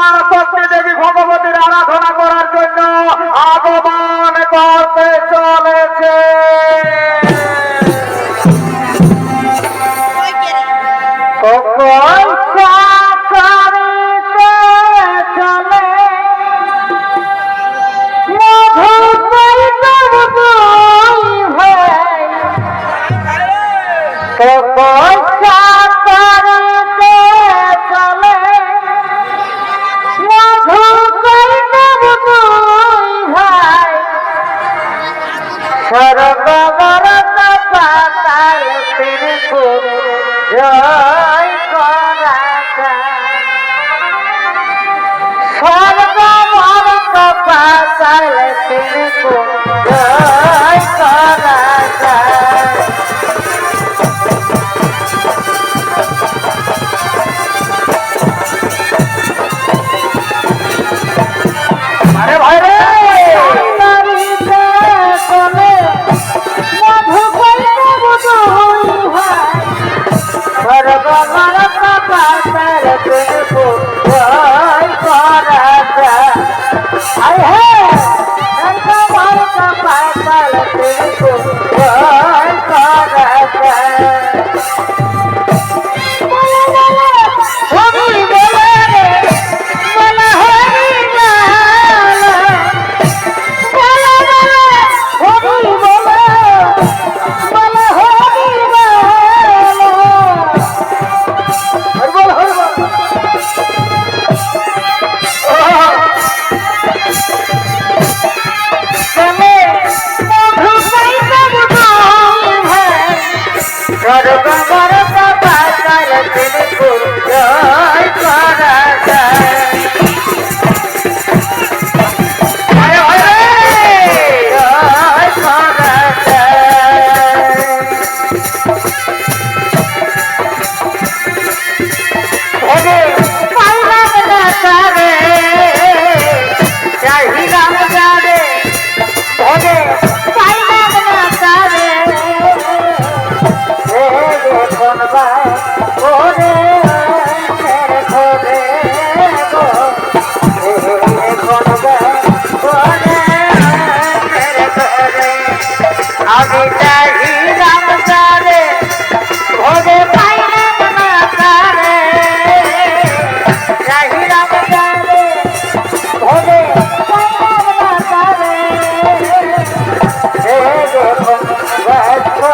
তার শক্তি দেবী ভগবতীর আরাধনা করার জন্য আগমন করতে চলেছে। Oh, জয় করা স্বর্গ মর্ত পাতাল তিন है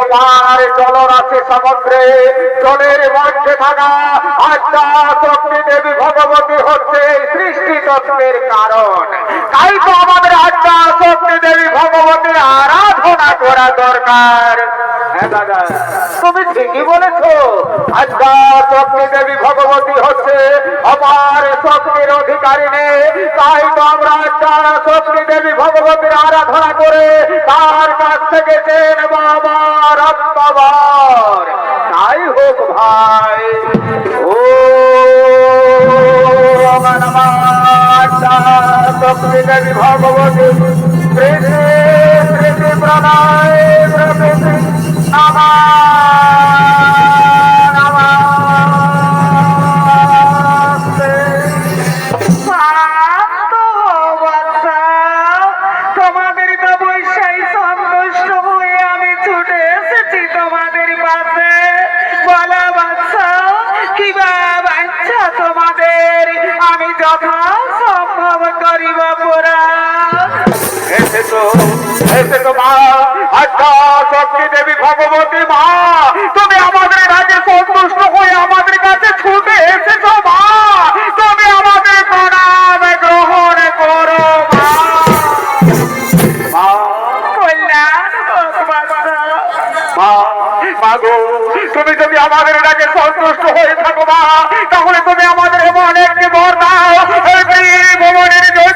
অপার আছে সমুদ্রে, জলের মধ্যে থাকা আত্মা শক্তি দেবী ভগবতী হচ্ছে সৃষ্টি তত্ত্বের কারণ। তাই তো আমাদের আত্মা শক্তি দেবী ভগবতীর আরাধনা করা দরকার। হ্যাঁ তুমি ঠিকই বলেছ আত্মা শক্তির অধিকারিণী। তাই তো আমরা আত্মা শক্তি দেবী ভগবতীর আরাধনা করে তার কাছ থেকে চেন বাবা রত্নবর তাই হোক ভাই। ও শক্তি দেবী ভগবতী প্রণয় প্রকৃতি নমা। মা আচ্ছা শক্তি দেবী ভগবতী মা তুমি আমাদের কাছে সন্তুষ্ট হয়ে আমাদের কাছে ছুটে এসেছ মা। তুমি আমাদের প্রণাম গ্রহণ করো মা। তুমি যদি আমাদের ডাকে সন্তুষ্ট হয়ে থাকো মা তাহলে তুমি আমাদের এমন একটি বর দাও। এই যোগ্য